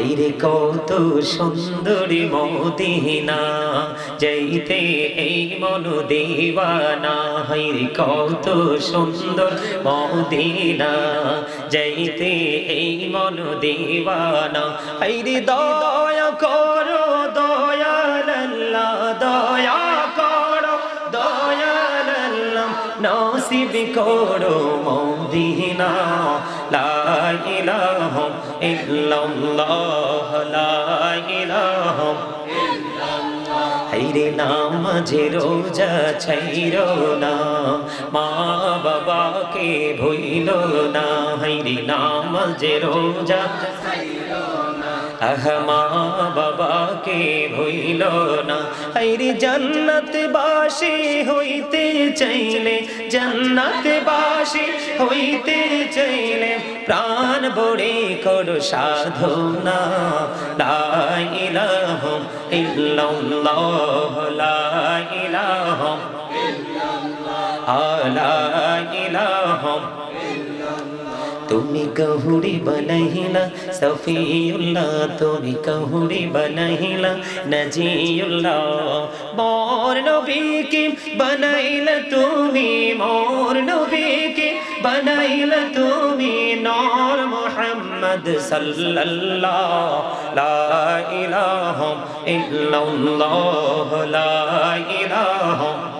হেরে কত সুন্দরী মদিনা, যাইতে এই মন দেওয়ানা হইরে কত সুন্দর মদিনা, যাইতে এই মন দেওয়ানা হইরে দয়া করো নসিব করো মদিনা, লা ইলাহা ইল্লাল্লাহ, লা ইলাহা হাইরে নামাজে রোজা ছাইর না, মা বাবাকে ভইল না। হাইরে নামাজে রোজা আহ মা বাবাকে ভইল না। হাইরে জান্নাত বাসী হইতে চাইলে জান্নাত বাসী হইতে চাইলে প্রাণ বড়ে করো সাধনা। লা ইলাহা ইল্লাল্লাহ, লা ইলাহা تمہیں کہڑی بن سفی اللہ توری کہ نجی اللہ مورکی بن تھی مور نیک بنیں نار محمد صلی اللہ لائی رہا ہو لائی ہو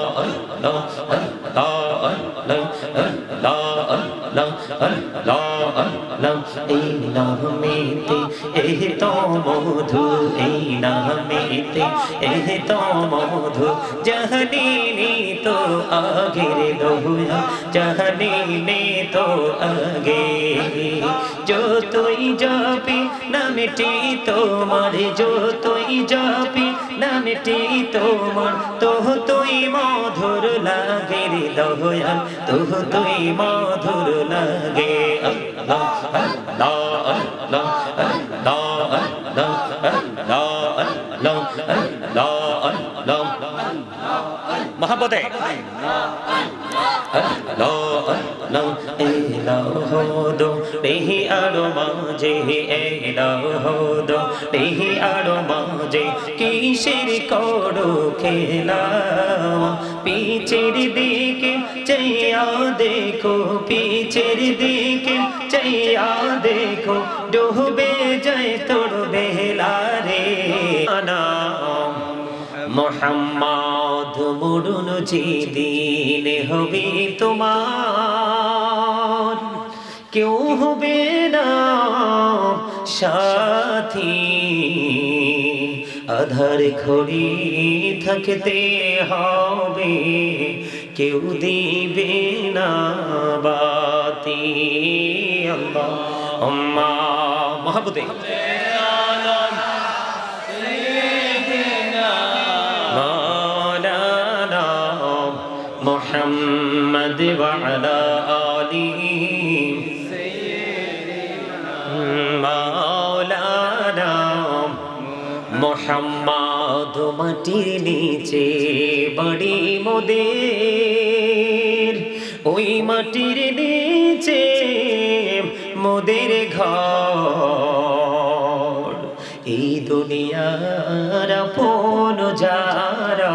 এই নামেতে এই তো মধু, এই নামেতে এই তো মধু। জহনীনি তো আগে রে দোয়া জহনীনি তো আগে। जो তুই যাবি, নামটি তোমার जो তুই যাবি নামটি তোমার। তো তুই মধুর লাগে রে দয়াল। তো তুই মধুর লাগে। আল্লাহ আল্লাহ আল্লাহ আল্লাহ আল্লাহ আল্লাহ আল্লাহ আল্লাহ মহাপতে হদো দেহি আরও মাঝে এলো দেহি আরও মাঝে কিসের করো খেলা পিছের দিকে চাইয়া দেখো পিছের দিকে চাইয়া দেখো, ডুবে যায় তোর বেলা রে। আনা মোহাম্মদ মুরুন যেদিন হবে তোমার, কেউ হবে না সাথী। আধার ঘড়ি থাকতে হবে, কেউ দিবে না বাতি। আল্লাহ, আম্মা وعلى آله مولانا মোহাম্মদ মাটির নিচে বাড়ি মোদের ওই মাটির নিচে মোদের ঘর এই দুনিয়ার আপন যারা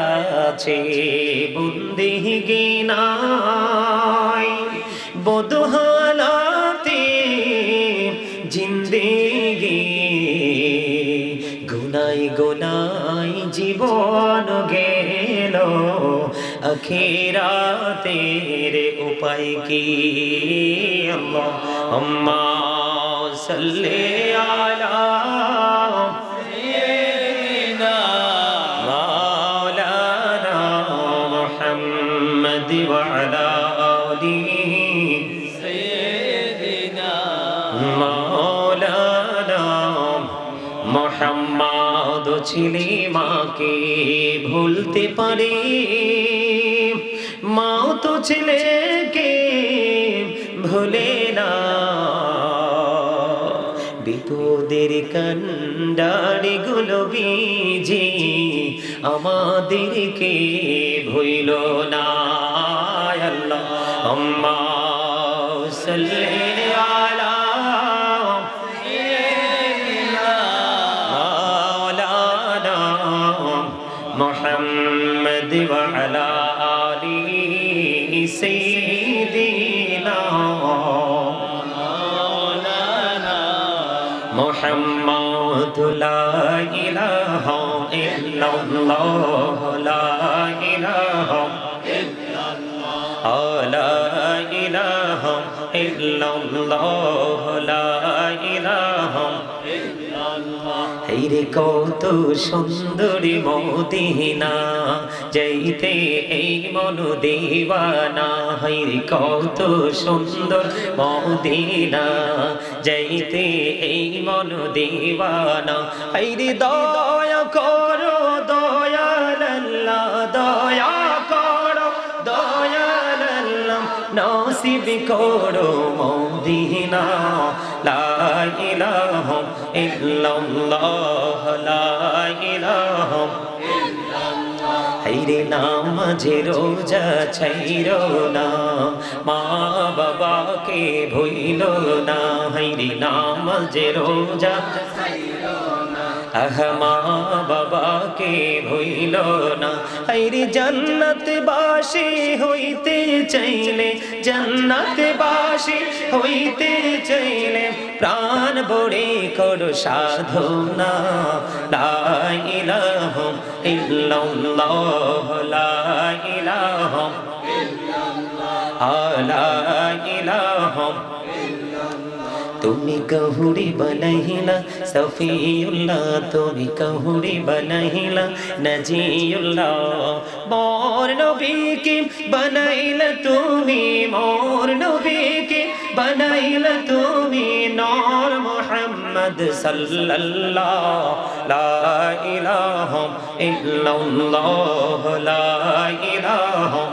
আছে বুন্দি গিনাই। বদহালাতে জিন্দেগি গুনাই গুনাই জীবন গেল। আখিরাতের উপায় কি? আল্লাহ, আম্মা, সাল্লি আলা ছিলি মাকে ভুলতে পারে। মাও তো ছেলেকে ভুলে না। বিপদের কান্ডারি গুলো বীজি আমাদেরকে ভইল না। আল্লাহ, আম্মা সাল্লি কত সুন্দরী মোদিনা, যাইতে এই মন দেওয়ানা হৈরে কত সুন্দর মোদিনা, যাইতে এই মন দেওয়ানা হৈরে দয়া করো দয়া করো দয়াল্লাহ নসিব করো, মদিনা, লা ইলাহা ইল্লাল্লাহ, লা ইলাহা হাইরে নামাজে রোজা ছাইরো না, মা বাবাকে ভইল না। হাইরে নামাজে রোজা আহ মা বাবাকে ভইল না। হাইরে জান্নাত বাসী হইতে চাইলে জান্নাত বাসী হইতে চাইলে প্রাণ বড়ে করো সাধনা। লা ইলাহা ইল্লাল্লাহ, লা ইলাহা তুমি কহুরি বনহিলা সফিউল্লাহ, তুমি কহুরি বনহিলা নজিউল্লাহ, মোর নবীকে বনাইলা তুমি, মোর নবীকে বনাইলা তুমি, নূর মুহাম্মদ সাল্লাল্লাহ, লা ইলাহা ইল্লাল্লাহ, লা ইলাহা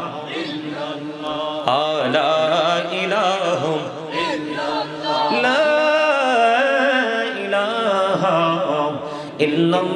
ইল্লাল্লাহ লা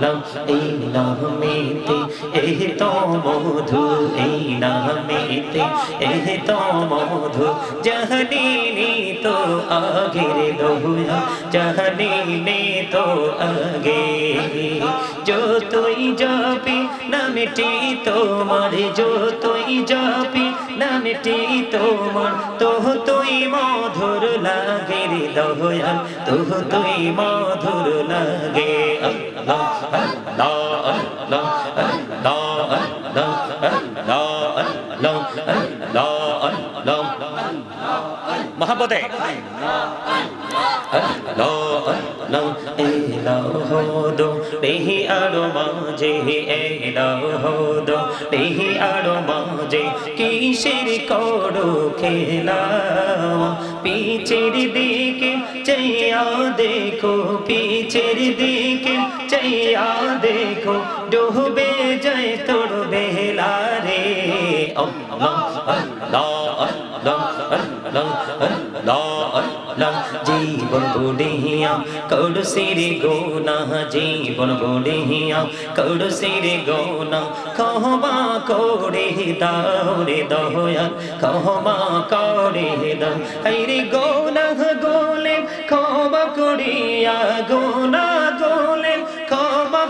লাম এই নামেতে এহ তো মধু এই নামেতে এহ তো মধু জহনি তো আগে দহুয়া জহনি তো আগে। যো তুই যাবি নামটি তোমার যো তুই যাবি নামটি তোমার তো তো মধুর লাগে রে দয়াল তো তুই মধুর লাগে। আল্লাহ আল্লাহ আল্লাহ আল্লাহ আল্লাহ আল্লাহ আল্লাহ মহাপতে এলাহদো দেহি আরও মাঝে এলাহদো দেহি আরও মাঝে কিসের করো খেলা? পিছের দিকে চাইয়া দেখো পিছের দিকে চাইয়া দেখো, ডুবে যায় তোর বেলা রে। লা জীবন বুড়িয়া করু সিরে গোনা জীবন বুড়িয়া করু সিরে গোনা কহবা করে দাও রে দয়াল কহবা করে দাও আইরে গোনা গোলে ক্ষমা করিয়া গোনা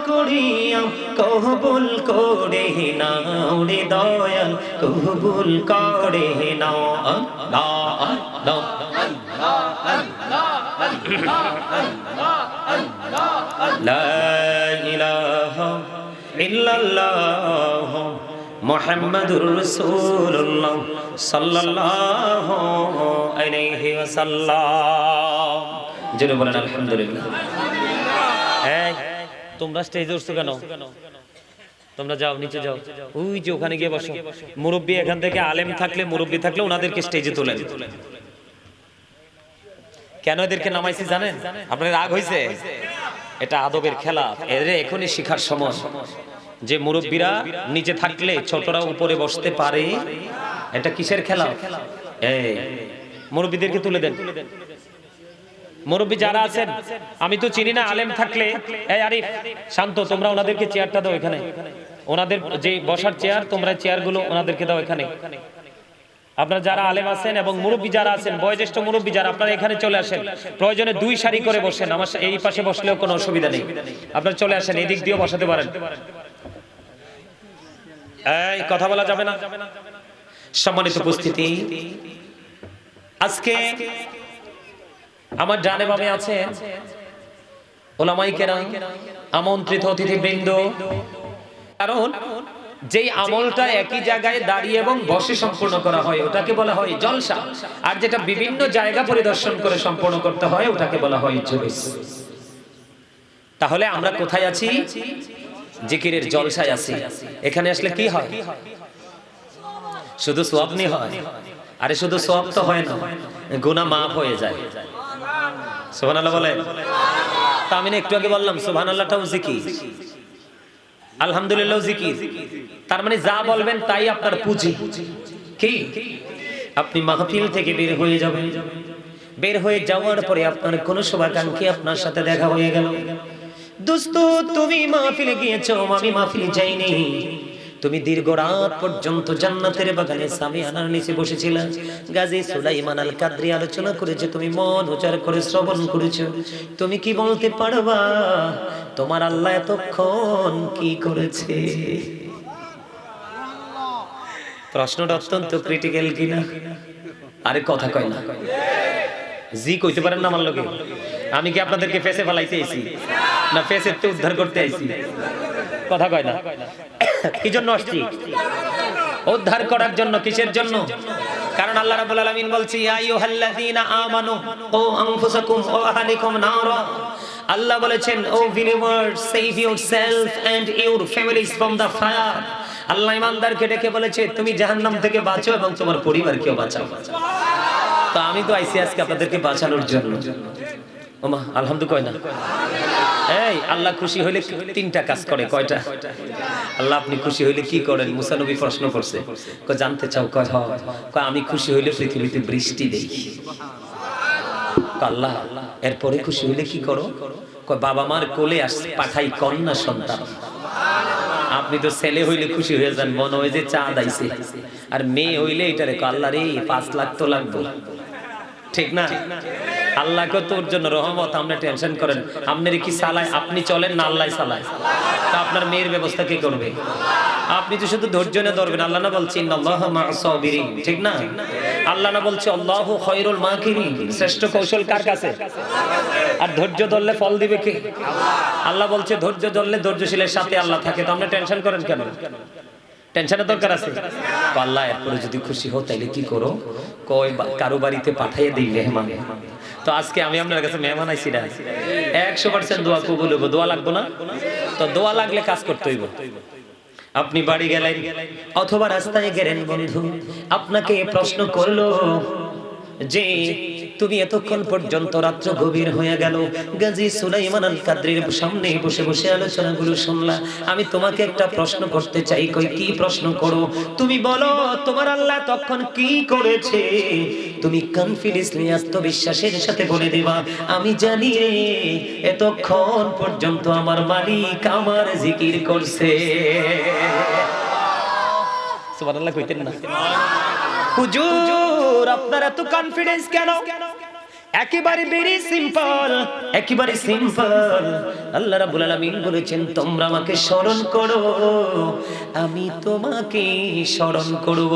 করিয়া কবুল করে নাও রে দয়াল, কবুল করে নাও আল্লাহ আল্লাহ আল্লাহ আল্লাহ আল্লাহ আল্লাহ আল্লাহ লা ইলাহা ইল্লাল্লাহ, মুহাম্মাদুর সাল্লাল্লাহু আলাইহি ওয়াসাল্লাম। জোরে বলেন, আলহামদুলিল্লাহ। এই তোমরা স্টেজে উঠছো কেন? তোমরা যাও, নিচে যাও। ওই যে ওখানে গিয়ে বসো। মুরব্বী এখান থেকে আলেম থাকলে, মুরব্বী থাকলে ওনাদেরকে স্টেজে তোলেন। কেন এদেরকে নামাইছি জানেন? আপনার রাগ হয়েছে এটা আদবের খেলা। এদের এখনই শিখার সময়। যে মুরব্বীরা নিচে থাকলে ছোটরা উপরে বসতে পারে। এটা কিসের খেলা? এই, মুরব্বীদেরকে তুলে দেন। মুরব্বী যারা আছেন, আমি তো চিনি না, আলেম থাকলে। এই আরিফ, শান্ত, তোমরা ওনাদেরকে চেয়ারটা দাও এখানে। ওনাদের যে বসার চেয়ার, তোমরা চেয়ারগুলো ওনাদেরকে দাও এখানে। আপনারা যারা আলেম আছেন এবং মুরব্বী যারা আছেন, বয়োজ্যেষ্ঠ মুরব্বী যারা, আপনারা এখানে চলে আসেন। প্রয়োজনে দুই সারি করে বসেন, আমার এই পাশে বসলেও কোনো অসুবিধা নেই। আপনারা চলে আসেন, এদিক দিয়েও বসাতে পারেন। এই, কথা বলা যাবে না। সম্মানিত উপস্থিতি, আজকে আমার জানে বামে আছেন ওলামাই কেরাম আমন্ত্রিত অতিথিবৃন্দ। কারণ যেই আমলটা একই জায়গায় দাঁড়িয়ে এবং বসে সম্পূর্ণ করা হয়, ওটাকে বলা হয় জলসা। আর যেটা বিভিন্ন জায়গা পরিদর্শন করে সম্পূর্ণ করতে হয়, ওটাকে বলা হয় জুলুস। তাহলে আমরা কোথায় আছি? জিকিরের জলসায় আছি। এখানে আসলে কি হয়? শুধু সোয়াবনি হয়। আরে শুধু সোয়াব তো হয় না। গুনাহ মাফ হয়ে যায়। বলে। তা আমি একটু আগে বললাম আলহামদুলিল্লাহ জিকির। তার মানে যা বলবেন তাই আপনার পুঁজি। কি? আপনি মাহফিল থেকে বের হয়ে যাবেন। বের হয়ে যাওয়ার পরে আপনার কোন শুভাকাঙ্ক্ষী আপনার সাথে দেখা হয়ে গেল। দোস্ত, তুমি মাহফিলে গিয়েছো, আমি মাহফিলে যাইনি। তুমি দীর্ঘ রাত পর্যন্ত জান্নাতের বাগানে সামি আনার নিচে বসেছিলে। গাজী সুলাইমান আল কাদরি আলোচনা করেছে, তুমি মন উচার করে শ্রবণ করেছ। তুমি কি বলতে পারবা, তোমার আল্লাহ এতক্ষণ কি করেছে? প্রশ্নটা অত্যন্ত ক্রিটিক্যাল কিনা? আরে কথা কয় না। জি, কইতে পারেন না আমার লোকে আমি কি আপনাদেরকে ফেসে ফেলাইতে আইছি? না ফেসের উদ্ধার করতে আইছি? কথা কয় না। কি জন্য আসছি? উদ্ধার করার জন্য কিসের জন্য? কারণ আল্লাহ রাব্বুল আলামিন বলছে, ইয়া আইয়ুহাল্লাযীনা আমানু, ও আনফুসাকুম ওয়া আহলিকুম নারা। আল্লাহ বলেছেন, O believers save yourself and your families from the fire আল্লাহ ইমানদারকে ডেকে বলেছে, তুমি জাহান্নাম থেকে বাঁচো এবং তোমার পরিবারকেও বাঁচাও। তো আমি তো আইসি আজকে আপনাদেরকে বাঁচানোর জন্য। ওমা, আলহামদুলিল্লাহ কয় না? এই, আল্লাহ খুশি হইলে তিনটা কাজ করে, কয়টা? আল্লাহ আপনি খুশি হইলে কি করেন? মুসা নবী প্রশ্ন করছে জানতে চাও, কয় কয়, আমি খুশি হইলে পৃথিবীতে বৃষ্টি দেই। আল্লাহ, এরপরে খুশি হইলে কি করো? কয়, বাবা মার কোলে আস, পাঠাই কন্যা সন্তান। আপনি তো ছেলে হইলে খুশি হয়ে যান, মনে হয় যে চাঁদ আইছে। আর মেয়ে হইলে এটা রেখো আল্লাহ রে, পাঁচ লাখ তো লাগবে। ঠিক না? আল্লাহকে তোর জন্য রহমত, আপনি টেনশন করেন। আপনার কি চালায় আপনি চলেন না, আল্লাহ চালায় তা আপনার মেয়ের ব্যবস্থা কে করবে? আপনি তো শুধু ধৈর্য নিয়ে ধরবেন। আল্লাহ না আল্লাহ সাবিরিন ঠিক না? আল্লাহ না বলছে, আল্লাহু খৈরুল মাকিরিন। শ্রেষ্ঠ কৌশল কার কাছে? আর ধৈর্য ধরলে ফল দিবে কে? আল্লাহ বলছে, ধৈর্য ধরলে ধৈর্যশীলের সাথে আল্লাহ থাকে। তো আপনি টেনশন করেন কেন? টেনশনের দরকার আছে? আল্লাহ এরপরে যদি খুশি হও, তাইলে কি করো? কয় কারও বাড়িতে পাঠাইয়ে দিই মেহমান তো আজকে আমি আপনার কাছে মেহমান আইছি না। একশো পার্সেন্ট দোয়া কবুল হইব। দোয়া লাগবো না? তো দোয়া লাগলে কাজ করতে হইব। আপনি বাড়ি গেলেন, অথবা রাস্তায় গেলেন বন্ধু। আপনাকে প্রশ্ন করল যে তুমি এতক্ষণ পর্যন্ত রাত্র গভীর হয়ে গেল। গাজী সুলাইমান আল কাদ্রির সামনে বসে বসে আলোচনাগুলো শুনলা। আমি তোমাকে একটা প্রশ্ন করতে চাই কই কি প্রশ্ন করো? তুমি বলো তোমার আল্লাহ তখন কি করেছে? তুমি কনফিডেন্সলি আত্মবিশ্বাসের সাথে বলে দিবা আমি জানি এতক্ষণ পর্যন্ত আমার মালিক আমার জিকির করছে। সুবহানাল্লাহ কইতেন না। হুজুর! আপনার এত কনফিডেন্স কেন? একেবারে ভেরি সিম্পল একেবারে সিম্পল আল্লাহ রাব্বুল আলামিন বলেছেন, তোমরা আমাকে স্মরণ করো, আমি তোমাকে স্মরণ করব।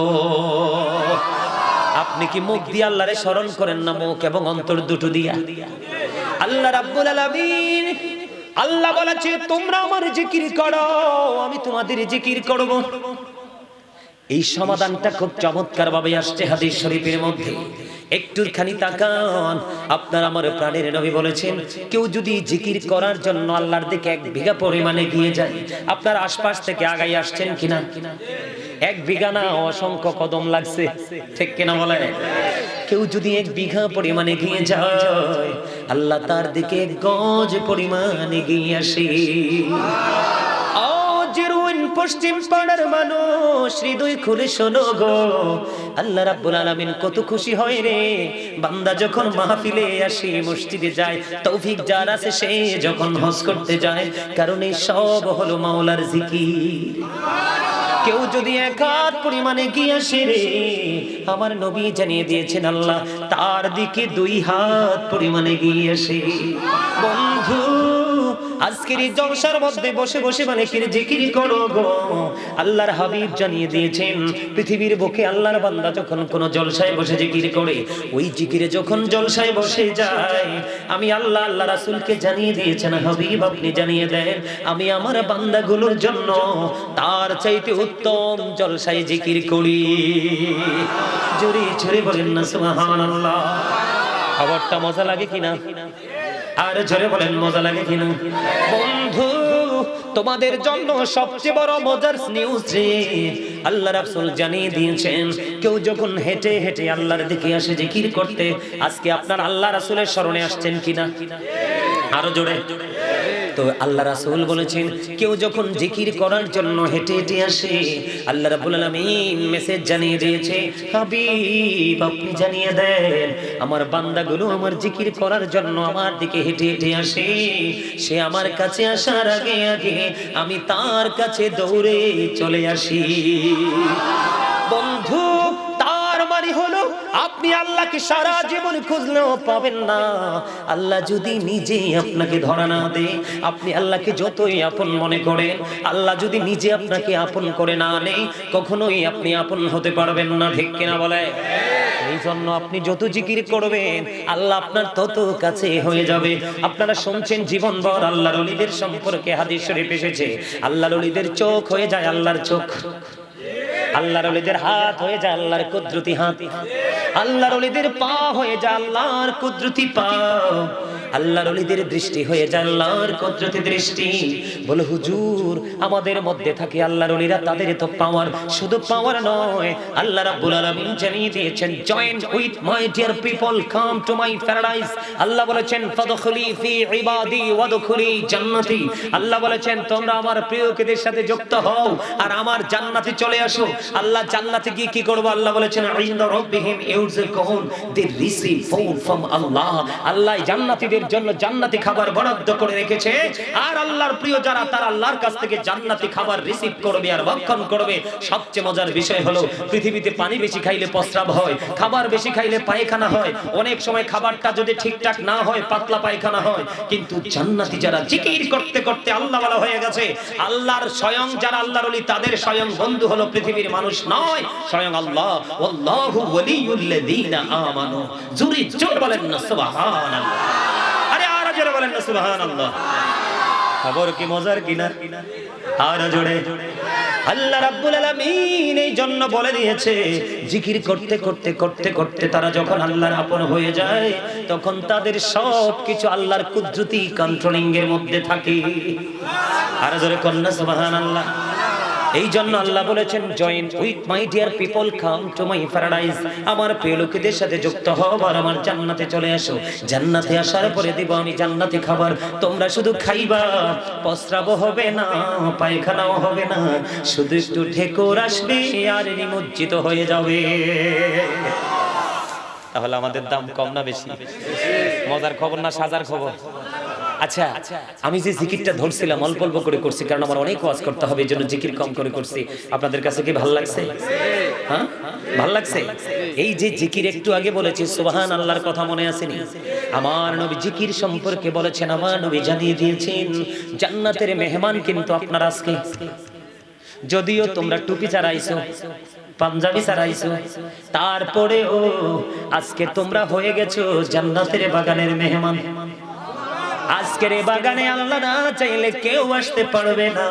আপনি কি মুখ দিয়ে আল্লাহরে স্মরণ করেন না, মুখ এবং অন্তর দুটো দিয়া? আল্লাহ রাব্বুল আলামিন, আল্লাহ বলেছে, তোমরা আমার জিকির করো, আমি তোমাদের জিকির করব। এই সমাধানটা খুব চমৎকার ভাবে আসছে হাদিস শরীফের মধ্যে। একটুখানি তাকান। আপনার আমার প্রাণের নবী বলেছেন, কেউ যদি জিকির করার জন্য আল্লাহর দিকে এক বিঘা পরিমাণে গিয়ে যায়, আপনার আশপাশ থেকে আগাই আসছেন কিনা? এক বিঘা না, অসংখ্য কদম লাগছে। ঠিক কিনা বলে কেউ যদি এক বিঘা পরিমাণে গিয়ে যায়, আল্লাহ তার দিকে গজ পরিমাণে গিয়ে আসে। পশ্চিম পাড়ার মানুষ, হৃদয় খুলে শোনো গো। আল্লাহ রাব্বুল আলামিন কত খুশি হয় রে। বান্দা যখন মাহফিলে আসে, মসজিদে যায়, তৌফিক যার আছে সে যখন হজ করতে যায়, কারণ এই সব হলো মাওলার জিকির। কেউ যদি এক হাত পরিমাণে গিয়ে আসে রে, আমার নবী জানিয়ে দিয়েছেন আল্লাহ, তার দিকে দুই হাত পরিমাণে গিয়ে আসে। বন্ধু আজকের এই জলসার মধ্যে বসে বসে মানে কিরে জিকির করো গো। আল্লাহর হাবিব জানিয়ে দিয়েছেন, পৃথিবীর বুকে আল্লাহর বান্দা যখন কোন জলসায় বসে জিকির করে, ওই জিকিরে যখন জলসায় বসে যায়, আমি আল্লাহ আল্লাহ রাসূলকে জানিয়ে দিয়েছেন, হাবিব আপনি জানিয়ে দেন, আমি আমার বান্দাগুলোর জন্য তার চাইতে উত্তম জলসায় জিকির করি। জোরে জোরে বলেন না, সুবহানাল্লাহ। খবরটা মজা লাগে কিনা? আর জোরে বলেন, মজা লাগে কিনা বন্ধু, তোমাদের জন্য সবচেয়ে বড় মজার নিউজ রে আল্লাহ রাসূল জানিয়ে দিয়েছেন, কেউ যখন হেঁটে হেঁটে আল্লাহর দিকে আসে জিকির করতে, আজকে আপনার আল্লাহ রাসূলের শরণে আসছেন কিনা? আরও জোরে। তো আল্লাহ রাসূল বলেছেন, কেউ যখন জিকির করার জন্য হেঁটে হেঁটে আসে, আল্লাহ রাব্বুল আলামিন মেসেজ জানিয়ে দিয়েছে, হাবিব, আপনি জানিয়ে দেন, আমার বান্দাগুলো আমার জিকির করার জন্য আমার দিকে হেঁটে হেঁটে আসে। সে আমার কাছে আসার আগে আগে আমি তার কাছে দৌড়ে চলে আসি। বন্ধু আপনি আল্লাহকে সারা জীবন খুঁজলেও পাবেন না। আল্লাহ যদি নিজে আপনাকে ধরা না দে আপনি আল্লাহকে যতই আপন মনে করেন, আল্লাহ যদি নিজে আপনাকে আপন করে না নেই কখনোই আপনি আপন হতে পারবেন না, ঠিক কিনা বলে? এই জন্য আপনি যত জিকির করবেন, আল্লাহ আপনার তত কাছে হয়ে যাবে। আপনারা শুনছেন জীবনভর আল্লাহর অলিদের সম্পর্কে হাদিস শরীফ এসেছে। আল্লাহর অলিদের চোখ হয়ে যায় আল্লাহর চোখ। আল্লাহর অলিদের হাত হয়ে যায় আল্লাহর কুদরতি হাত। আল্লাহর অলিদের পা হয়ে যা আল্লাহর কুদরতি পা। আল্লাহর অলিদের দৃষ্টি হয়ে যায়, আল্লাহর কুদরতি দৃষ্টি। বলে, হুজুর, আমাদের মধ্যে থাকে আল্লাহর অলিরা তাদের তো পাওয়ার শুধু পাওয়ার নয়। আল্লাহ রাব্বুল আলামিন জানিয়ে দিয়েছেন join with my dear people come to my paradise আল্লাহ বলেছেন, ফাদখুলি ফি ইবাদি ওয়াদখুলি জান্নাতি। আল্লাহ বলেছেন, তোমরা আমার প্রিয়কেদের সাথে যুক্ত হও আর আমার জান্নাতে চলে আসো। আল্লাহ জান্নাতে গিয়ে কি করব? আল্লাহ বলেছেন, ইনদা রাব্বিহিম ইউরযাকুন they receive food from Allah. আল্লাহ জান্নাতীদের জন্য জান্নাতি খাবার বরাদ্দ করে রেখেছে। আর আল্লাহর প্রিয় যারা, তারা আল্লাহর কাছ থেকে জান্নাতি খাবার রিসিভ করবে আর ভক্ষণ করবে। সবচেয়ে মজার বিষয় হলো, পৃথিবীতে পানি বেশি খাইলে প্রস্রাব হয়, খাবার বেশি খাইলে পায়খানা হয়। অনেক সময় খাবারটা যদি ঠিকঠাক না হয়, পাতলা পায়খানা হয়। কিন্তু জান্নাতি যারা জিকির করতে করতে আল্লাহ বলা হয়ে গেছে। আল্লাহর স্বয়ং যারা আল্লাহর ওলি, তাদের স্বয়ং বন্ধু হলো পৃথিবীর মানুষ নয়, স্বয়ং আল্লাহ। আল্লাহু ওয়ালিউল্লাযীনা আমানু। জোরে জোরে বলেন না, সুবহানাল্লাহ। জোরে বলেন না সুবহানাল্লাহ। খবর কি মজার কিনা? আর জোরে। আল্লাহ রাব্বুল আলামিন এই জন্য বলে দিয়েছে, জিকির করতে করতে করতে করতে তারা যখন আল্লাহর আপন হয়ে যায়, তখন তাদের সব কিছু আল্লাহর কুদরতি কন্ট্রোলিং এর মধ্যে থাকে। আর জোরে কন্যা সুবহানাল্লাহ। এই জন্য আল্লাহ বলেছেন join with my dear people come to my paradise আমার প্রিয় লোকেদের সাথে যুক্ত হও আর আমার জান্নাতে চলে আসো। জান্নাতে আসার পরে দিব আমি জান্নাতি খাবার। তোমরা শুধু খাইবা প্রস্রাব হবে না, পায়খানাও হবে না। শুধু একটু ঠেকুর আসবে আর নিমজ্জিত হয়ে যাবে। তাহলে আমাদের দাম কম না বেশি? মজার খবর না সাজার খবর? আচ্ছা আমি যে জিকিরটা ধরছিলাম, অল্প অল্প করে করছি, কারণ আমার অনেক ওয়াজ করতে হবে, এই জন্য জিকির কম করে করছি। আপনাদের কাছে কি ভালো লাগছে? হ্যাঁ? ভালো লাগছে? এই যে জিকির একটু আগে বলেছি, সুবহান আল্লাহর কথা মনে আসেনি। আমার নবী জিকির সম্পর্কে বলেছেন, আমার নবী জানিয়ে দিয়েছেন, জান্নাতের মেহমান কিন্তু আপনার আজকে। যদিও তোমরা টুপি চারাইছো পাঞ্জাবি চারাইছো তারপরে ও আজকে তোমরা হয়ে গেছো জান্নাতের বাগানের মেহমান। আজকের বাগানে আল্লাহ না চাইলে কেউ আসতে পারবে না।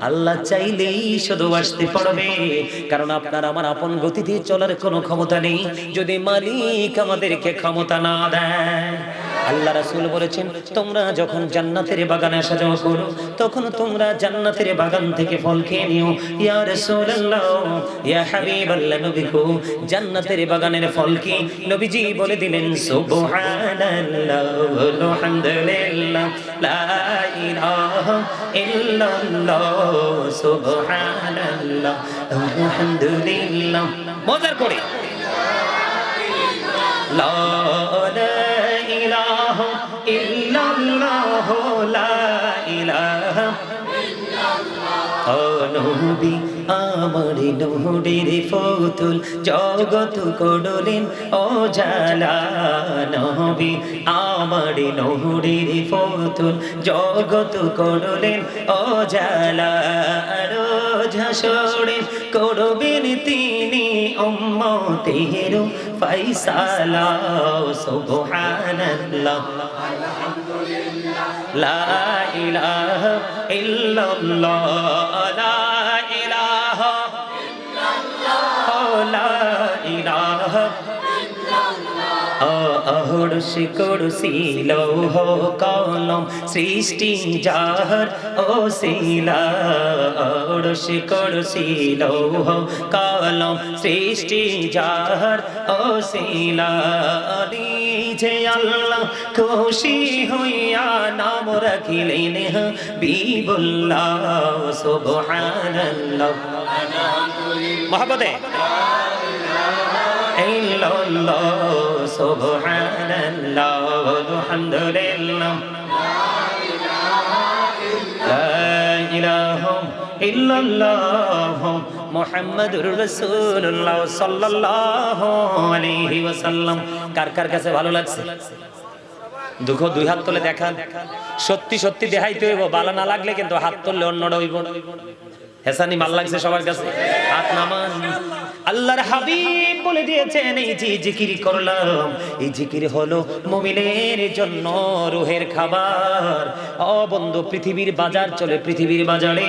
আল্লাহ চাইলেই শুধু আসতে পারবে। কারণ আপনার আমার আপন গতিতে চলার কোনো ক্ষমতা নেই। যদি মালিক আমাদেরকে ক্ষমতা না দেয় আল্লাহ রাসূল বলেছেন, তোমরা যখন জান্নাতের বাগানে আসা করো, তখন তোমরা জান্নাতের বাগান থেকে ফল খেয়ে নিও। ইয়া রাসূলুল্লাহ, ইয়া হাবিবাল্লাহ নবী গো জান্নাতের বাগানের ফল কি? নবীজি বলে দিলেন, সুবহানাল্লাহ, আলহামদুলিল্লাহ, লা ইলাহা ইল্লাল্লাহ, সুবহানাল্লাহ, আলহামদুলিল্লাহ। মজার করে। লা ইলাহা আমার নহরের ফতুল জগত করলেন ও জালা নবী। আমার নহরের ফতুল জগত করলেন ও জালা রোজ হাসরে করবেন তিনি উম্মতের ফাইসালা সুবহানাল্লাহ। লা ইলাহা ইল্লাল্লাহ। ইল্লাল্লাহ অহরস করছিল কলম সৃষ্টি যাহর, ও শিলা। অহরস করছিল কলম সৃষ্টি যাহর, ও শিলা। যে আল্লাহ খুশি হইয়া নাম রাখিলেন বিবুল্লাহ, সুবহানাল্লাহ। মহব্বতে কার কার কাছে ভালো লাগছে? দুঃখ দুই হাত তুলে দেখান। সত্যি সত্যি দেখাইতে হইব বালা না লাগলে কিন্তু হাত তুললে অন্যটা হইব হেসানি ভালো লাগছে সবার কাছে। হাত নামান। আল্লাহর হাবিব বলে দিয়েছেন, এই যে জিকির করলাম, এই জিকির হলো মুমিনের জন্য রুহের খাবার। ও বন্ধু, পৃথিবীর বাজার চলে, পৃথিবীর বাজারে।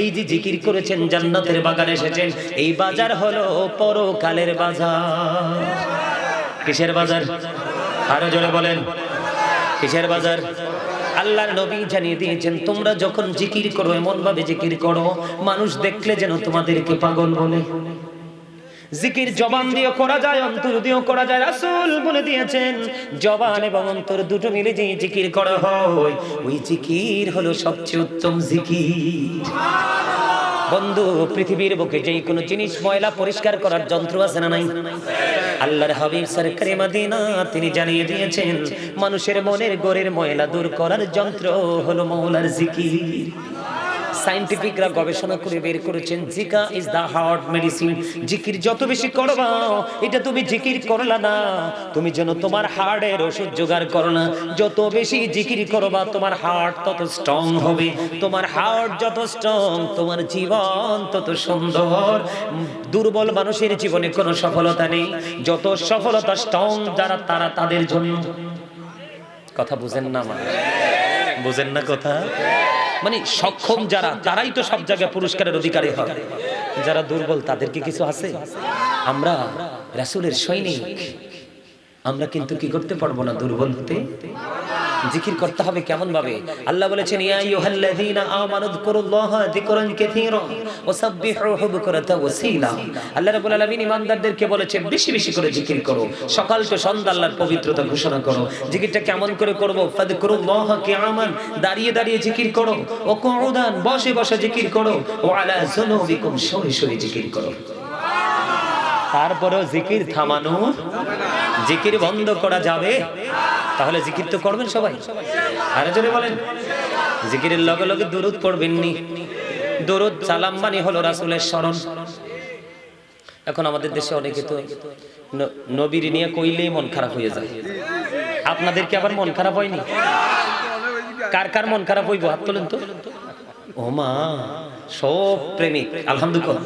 এই যে জিকির করেছেন, জান্নাতের বাগানে এসেছেন। এই বাজার হলো পরকালের বাজার। কিসের বাজার? আরও জোরে বলেন। কিসের বাজার? আল্লাহর নবী জানিয়ে দিয়েছেন, তোমরা যখন জিকির করো এমন ভাবে জিকির করো, মানুষ দেখলে যেন তোমাদেরকে পাগল বলে। জিকির জবান দিয়ে করা যায়, অন্তর দিয়েও করা যায়। রাসূল বলে দিয়েছেন, জবান এবং অন্তর দুটো মিলে যে জিকির করা হয়, ওই জিকির হলো সবচেয়ে উত্তম জিকির। বন্ধু, পৃথিবীর বুকে যেই কোনো জিনিস ময়লা পরিষ্কার করার যন্ত্র আছে না নাই? আল্লাহর হাবিব সরকারি মাদিনা, তিনি জানিয়ে দিয়েছেন, মানুষের মনের গোরের ময়লা দূর করার যন্ত্র হলো মৌলার জিকির। সাইন্টিফিকরা গবেষণা করে বের করেছেন, জিকা ইজ দা হার্ট মেডিসিন জিকির যত বেশি করবা, এটা তুমি জিকির করলা না। তুমি যেন তোমার হার্টের ওষুধ জোগাড় করো না। যত বেশি জিকির করবা, তোমার হার্ট তত স্ট্রং হবে। তোমার হার্ট যত স্ট্রং তোমার জীবন তত সুন্দর। দুর্বল মানুষের জীবনে কোনো সফলতা নেই। যত সফলতা স্ট্রং যারা তারা তাদের জন্য। কথা বুঝেন না মা। বুঝেন না কথা? মানে সক্ষম যারা, তারাই তো সব জায়গায় পুরস্কারের অধিকারী হয়। যারা দুর্বল, তাদের কি কিছু আছে? আমরা রাসুলের সৈনিক। আমরা কিন্তু কি করতে পারব না দুর্বল হতে জিকির করতে হবে কেমন ভাবে আল্লাহ বলেছেন, ইয়া আইয়ুহাল্লাযীনা আমানু যকুরুল্লাহা যিকরান কাসীরা ওয়াসাব্বিহুহু বুকরাতাও ওয়াসীলা। আল্লাহ রাব্বুল আলামিন ইমানদারদেরকে বলেছেন, বেশি বেশি করে জিকির করো। সকাল তো সন্ধ্যা, আল্লাহর পবিত্রতা ঘোষণা করো। জিকিরটা কেমন করে করব? ফাযকুরুল্লাহা কিয়ামান। দাঁড়িয়ে দাঁড়িয়ে জিকির করো। ও কুউদান বসে বসে জিকির করো। ও আলা যুনুবিকুম শুয়ে শুয়ে জিকির করো। তারপরেও জিকির থামানো, জিকির বন্ধ করা যাবে? তাহলে জিকির তো করবেন সবাই। আরে জোরে বলেন। জিকিরের লগে লগে দরুদ পড়বেন নি দরুদ সালাম মানে হলো রাসূলের স্মরণ। এখন আমাদের দেশে অনেকে তো নবীর নিয়ে কইলেই মন খারাপ হয়ে যায়। আপনাদের কি আবার মন খারাপ হয়নি? কার কার মন খারাপ হইব? হাত তোলেন তো। ও মা, সব প্রেমিক, আলহামদুলিল্লাহ।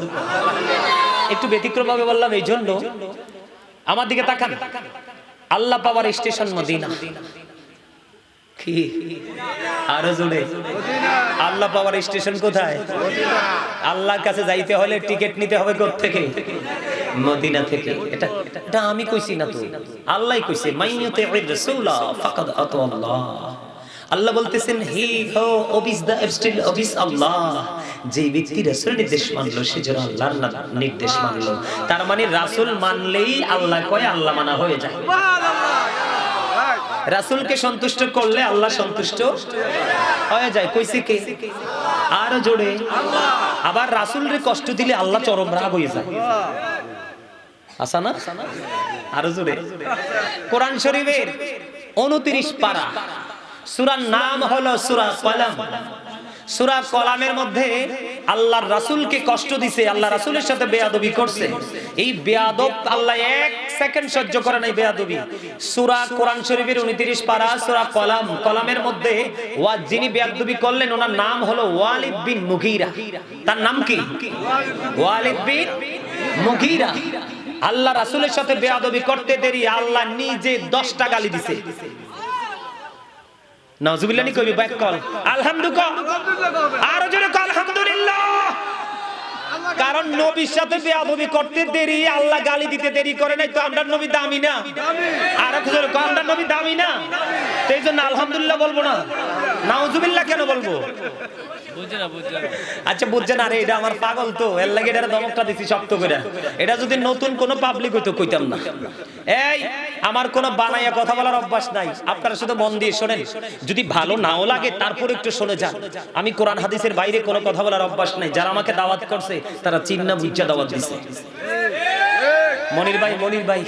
একটু ব্যতিক্রম ভাবে বললাম এই জন্য আমার দিকে তাকান। আল্লাহ পাওয়ার স্টেশন মদিনা। কি? আরও জোরে। আল্লাহ পাওয়ার স্টেশন কোথায়? আল্লাহর কাছে যাইতে হলে টিকিট নিতে হবে থেকে মদিনা থেকে। এটা এটা আমি কইছি না তো। আল্লাহ কইছে মাইয়াতে রাসূলা ফাকাদ আতা আল্লাহ আল্লাহ বলতেছেন, হি হো অবিস দা স্টিল অবিস আল্লাহ। যে ব্যক্তি রাসূল নির্দেশ মানলো, সে যেন আল্লাহর নির্দেশ মানলো। তার মানে রাসূল মানলেই আল্লাহ কয় আল্লাহ মানা হয়ে যায়। রাসূলকে সন্তুষ্ট করলে আল্লাহ সন্তুষ্ট হয়ে যায়। কইছে কে? আরও জোরে। আবার রাসূলরে কষ্ট দিলে আল্লাহ চরম রাগ হয়ে যায়। আসা না? আরও জোরে। কোরআন শরীফের উনত্রিশ পারা। সূরার নাম হলো সূরা কলাম। সূরা কলামের মধ্যে আল্লাহর রাসূলকে কষ্ট দিছে, আল্লাহ রাসূলের সাথে বেয়াদবি করছে। এই বেয়াদব আল্লাহ এক সেকেন্ড সহ্য করে নাই বেয়াদবি। সূরা কোরআন শরীফের 29 পারা সূরা কলাম, কলামের মধ্যে ওয়া যিনি বেয়াদবি করলেন, ওনার নাম হলো ওয়ালিদ বিন মুগীরা। তার নাম কি? ওয়ালিদ বিন মুগীরা। আল্লাহ রাসূলের সাথে বেয়াদবি করতে দেরি, আল্লাহ নিজে 10টা গালি দিছে। নাউজুবিল্লাহ নি কইবি ব্যাক কল। আলহামদুলিল্লাহ। আর জোরে কল, আলহামদুলিল্লাহ। কারণ নবীর সাথে বেয়াদবি করতে দেরি, আল্লাহ গালি দিতে দেরি করে নাই তো আমরা নবী দামি না। আর এক জোরে কল, আমরা নবী দামি না। সেই জন্য আলহামদুলিল্লাহ বলব না। নাউজুবিল্লাহ কেন বলব? আচ্ছা বুঝছেন, আরে এটা আমার পাগল তো। এর লাগে এটা দমকটা দিছি শক্ত করে। এটা যদি নতুন কোনো পাবলিক হইতো, কইতাম না। এই, আমার কোনো বানাইয়া কথা বলার অভ্যাস নাই। আপনারা শুধু মন দিয়ে শোনেন। যদি ভালো নাও লাগে, তারপর একটু শুনে যান। আমি কোরআন হাদিসের বাইরে কোনো কথা বলার অভ্যাস নাই। যারা আমাকে দাওয়াত করছে, তারা চিন্না বুঝা দাওয়াত দিছে। মনির ভাই মনির ভাই।